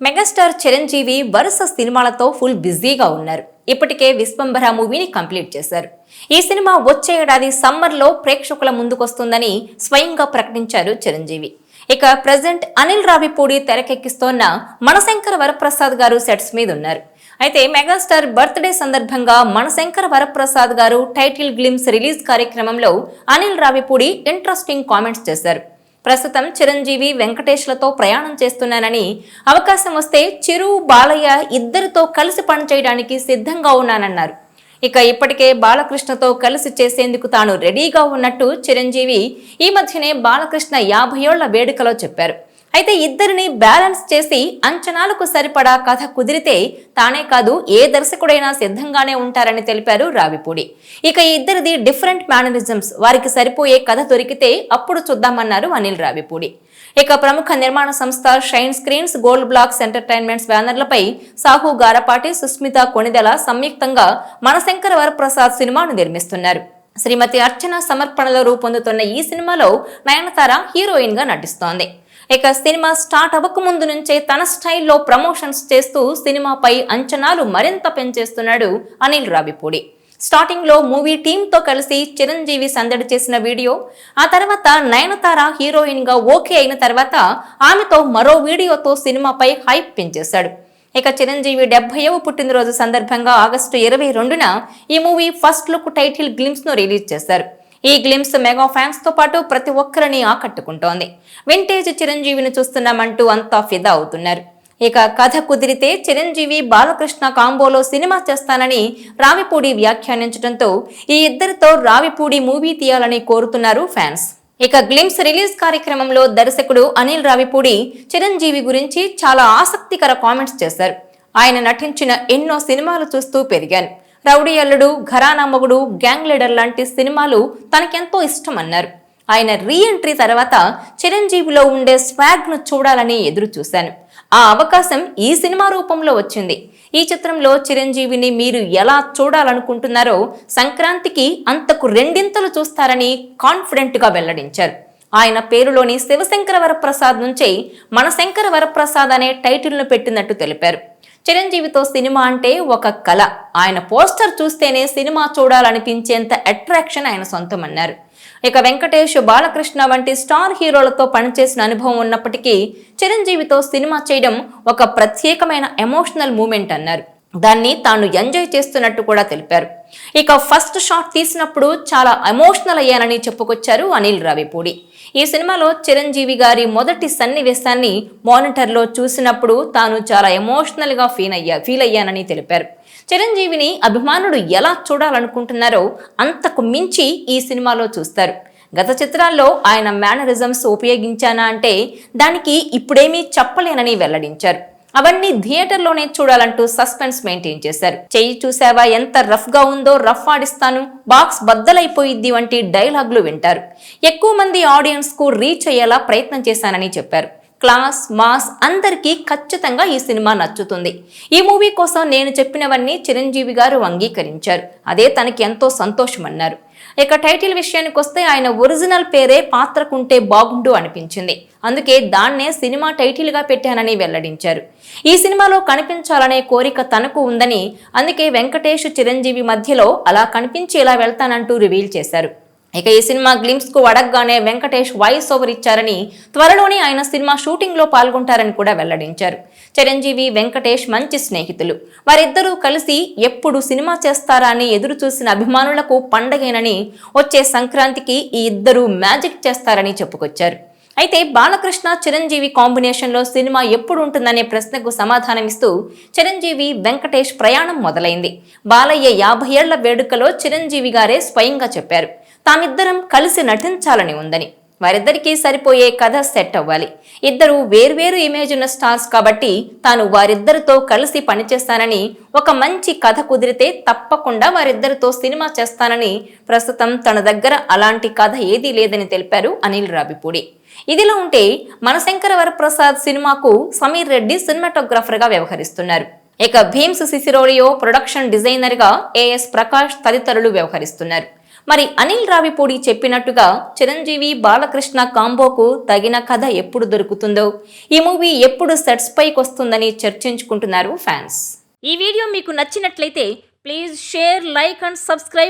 Megastar Chiranjeevi వరుస సినిమాలతో full బిజీగా ఉన్నారు. ఇప్పటికే విశ్వంభర మూవీని కంప్లీట్ చేశారు. ఈ సినిమా వచ్చే ఏడాది సమ్మర్లో ప్రేక్షకుల ముందుకొస్తుందని స్వయంగా ప్రకటించారు చిరంజీవి. ఇక ప్రజెంట్ అనిల్ రావిపూడి తెరకెక్కిస్తోన్న మనశంకర వరప్రసాద్ గారు సెట్స్ మీద ఉన్నారు. అయితే మెగాస్టార్ బర్త్డే సందర్భంగా మనశంకర వరప్రసాద్ గారు టైటిల్ గ్లిమ్స్ రిలీజ్ కార్యక్రమంలో అనిల్ రావిపూడి ఇంట్రెస్టింగ్ కామెంట్స్ చేశారు. ప్రస్తుతం చిరంజీవి వెంకటేష్లతో ప్రయాణం చేస్తున్నానని అవకాశం వస్తే చిరు బాలయ్య ఇద్దరితో కలిసి పనిచేయడానికి సిద్ధంగా ఉన్నానన్నారు. ఇక ఇప్పటికే బాలకృష్ణతో కలిసి చేసేందుకు తాను రెడీగా ఉన్నట్టు చిరంజీవి ఈ మధ్యనే బాలకృష్ణ యాభై ఏళ్ళ వేడుకలో చెప్పారు. అయితే ఇద్దరిని బ్యాలెన్స్ చేసి అంచనాలకు సరిపడా కథ కుదిరితే తానే కాదు ఏ దర్శకుడైనా సిద్ధంగానే ఉంటారని తెలిపారు రావిపూడి. ఇక ఈ ఇద్దరిది డిఫరెంట్ మేనరిజమ్స్. వారికి సరిపోయే కథ దొరికితే అప్పుడు చూద్దామన్నారు అనిల్ రావిపూడి. ఇక ప్రముఖ నిర్మాణ సంస్థ shine screens gold blocks entertainments బ్యానర్లపై Sahu Garapati Sushmita Konidela సంయుక్తంగా మనశంకర వరప్రసాద్ సినిమాను నిర్మిస్తున్నారు. శ్రీమతి అర్చన సమర్పణలో రూపొందుతున్న ఈ సినిమాలో నయనతార హీరోయిన్గా నటిస్తోంది. ఇక సినిమా స్టార్ట్ అవ్వక ముందు నుంచే తన స్టైల్లో ప్రమోషన్స్ చేస్తూ సినిమాపై అంచనాలు మరింత పెంచేస్తున్నాడు అనిల్ రావిపూడి. స్టార్టింగ్లో మూవీ టీమ్తో కలిసి చిరంజీవి సందడి చేసిన వీడియో ఆ తర్వాత నయనతార హీరోయిన్గా ఓకే అయిన తర్వాత ఆమెతో మరో వీడియోతో సినిమాపై హైప్ పెంచేశాడు. ఇక చిరంజీవి డెబ్బైవ పుట్టినరోజు సందర్భంగా ఆగస్టు ఇరవై రెండున ఈ మూవీ ఫస్ట్ లుక్ టైటిల్ గ్లిమ్స్ను రిలీజ్ చేశారు. ఈ గ్లిమ్స్ మెగా ఫ్యాన్స్తో పాటు ప్రతి ఒక్కరిని ఆకట్టుకుంటోంది. వింటేజ్ చిరంజీవిని చూస్తున్నామంటూ అంతా ఫిదా అవుతున్నారు. ఇక కథ కుదిరితే చిరంజీవి బాలకృష్ణ కాంబోలో సినిమా చేస్తానని రావిపూడి వ్యాఖ్యానించడంతో ఈ ఇద్దరితో రావిపూడి మూవీ తీయాలని కోరుతున్నారు ఫ్యాన్స్. ఇక గ్లిమ్స్ రిలీజ్ కార్యక్రమంలో దర్శకుడు అనిల్ రావిపూడి చిరంజీవి గురించి చాలా ఆసక్తికర కామెంట్స్ చేశారు. ఆయన నటించిన ఎన్నో సినిమాలు చూస్తూ పెరిగాను రౌడీ అల్లుడు ఘరానా మొగుడు గ్యాంగ్ లీడర్ లాంటి సినిమాలు తనకెంతో ఇష్టం అన్నారు ఆయన రీ ఎంట్రీ తర్వాత చిరంజీవిలో ఉండే స్వాగ్ను చూడాలని ఎదురు చూశాను ఆ అవకాశం ఈ సినిమా రూపంలో వచ్చింది. ఈ చిత్రంలో చిరంజీవిని మీరు ఎలా చూడాలనుకుంటున్నారో సంక్రాంతికి అంతకు రెండింతలు చూస్తారని కాన్ఫిడెంట్గా వెల్లడించారు. ఆయన పేరులోని శివశంకర వరప్రసాద్ నుంచే మన శంకర వరప్రసాద్ అనే టైటిల్ను పెట్టినట్టు తెలిపారు. చిరంజీవితో సినిమా అంటే ఒక కళ ఆయన పోస్టర్ చూస్తేనే సినిమా చూడాలనిపించేంత అట్రాక్షన్ ఆయన సొంతమన్నారు. ఇక వెంకటేష్ బాలకృష్ణ వంటి స్టార్ హీరోలతో పనిచేసిన అనుభవం ఉన్నప్పటికీ చిరంజీవితో సినిమా చేయడం ఒక ప్రత్యేకమైన ఎమోషనల్ మూమెంట్ అన్నారు. దాన్ని తాను ఎంజాయ్ చేస్తున్నట్టు కూడా తెలిపారు. ఇక ఫస్ట్ షాట్ తీసినప్పుడు చాలా ఎమోషనల్ అయ్యానని చెప్పుకొచ్చారు అనిల్ రావిపూడి. ఈ సినిమాలో చిరంజీవి గారి మొదటి సన్నివేశాన్ని మానిటర్లో చూసినప్పుడు తాను చాలా ఎమోషనల్గా ఫీల్ అయ్యా ఫీల్ అయ్యానని తెలిపారు. చిరంజీవిని అభిమానుడు ఎలా చూడాలనుకుంటున్నారో అంతకు మించి ఈ సినిమాలో చూస్తారు. గత చిత్రాల్లో ఆయన మేనరిజమ్స్ ఉపయోగించానా అంటే దానికి ఇప్పుడేమీ చెప్పలేనని వెల్లడించారు. అవన్నీ థియేటర్లోనే చూడాలంటూ సస్పెన్స్ మెయింటైన్ చేశారు. చెయ్యి చూసావా ఎంత రఫ్గా ఉందో రఫ్ ఆడిస్తాను. బాక్స్ బద్దలైపోయిద్ది వంటి డైలాగ్లు వింటారు. ఎక్కువ మంది ఆడియన్స్కు రీచ్ అయ్యేలా ప్రయత్నం చేశానని చెప్పారు. క్లాస్ మాస్ అందరికీ ఖచ్చితంగా ఈ సినిమా నచ్చుతుంది. ఈ మూవీ కోసం నేను చెప్పినవన్నీ చిరంజీవి గారు అంగీకరించారు. అదే తనకి ఎంతో సంతోషమన్నారు. ఇక టైటిల్ విషయానికి వస్తే ఆయన ఒరిజినల్ పేరే పాత్రకుంటే బాగుండు అనిపించింది. అందుకే దాన్నే సినిమా టైటిల్గా పెట్టానని వెల్లడించారు. ఈ సినిమాలో కనిపించాలనే కోరిక తనకు ఉందని అందుకే వెంకటేష్ చిరంజీవి మధ్యలో అలా కనిపించేలా వెళ్తానంటూ రివీల్ చేశారు. ఇక ఈ సినిమా గ్లిమ్స్కు అడగగానే వెంకటేష్ వాయిస్ ఓవర్ ఇచ్చారని త్వరలోనే ఆయన సినిమా షూటింగ్లో పాల్గొంటారని కూడా వెల్లడించారు. చిరంజీవి వెంకటేష్ మంచి స్నేహితులు. వారిద్దరూ కలిసి ఎప్పుడు సినిమా చేస్తారా అని ఎదురు చూసిన అభిమానులకు పండగేనని వచ్చే సంక్రాంతికి ఈ ఇద్దరు మ్యాజిక్ చేస్తారని చెప్పుకొచ్చారు. అయితే బాలకృష్ణ చిరంజీవి కాంబినేషన్లో సినిమా ఎప్పుడు ఉంటుందనే ప్రశ్నకు సమాధానమిస్తూ చిరంజీవి వెంకటేష్ ప్రయాణం మొదలైంది. బాలయ్య యాభై ఏళ్ళ వేడుకలో చిరంజీవి గారే స్వయంగా చెప్పారు. తామిద్దరం కలిసి నటించాలని ఉందని. వారిద్దరికీ సరిపోయే కథ సెట్ అవ్వాలి. ఇద్దరు వేర్వేరు ఇమేజ్ ఉన్న స్టార్స్ కాబట్టి తాను వారిద్దరితో కలిసి పనిచేస్తానని ఒక మంచి కథ కుదిరితే తప్పకుండా వారిద్దరితో సినిమా చేస్తానని ప్రస్తుతం తన దగ్గర అలాంటి కథ ఏదీ లేదని తెలిపారు అనిల్ రావిపూడి. ఇదిలా ఉంటే మనశంకర వరప్రసాద్ సినిమాకు సమీర్ రెడ్డి సినిమాటోగ్రాఫర్గా వ్యవహరిస్తున్నారు. ఇక భీమ్స్ సిసిరోలియో ప్రొడక్షన్ డిజైనర్గా ఏఎస్ ప్రకాష్ తదితరులు వ్యవహరిస్తున్నారు. మరి అనిల్ రావిపూడి చెప్పినట్టుగా చిరంజీవి బాలకృష్ణ కాంబోకు తగిన కథ ఎప్పుడు దొరుకుతుందో? ఈ మూవీ ఎప్పుడు సెట్స్ పైకి వస్తుందని చర్చించుకుంటున్నారు ఫ్యాన్స్. ఈ వీడియో మీకు నచ్చినట్లయితే please share like and subscribe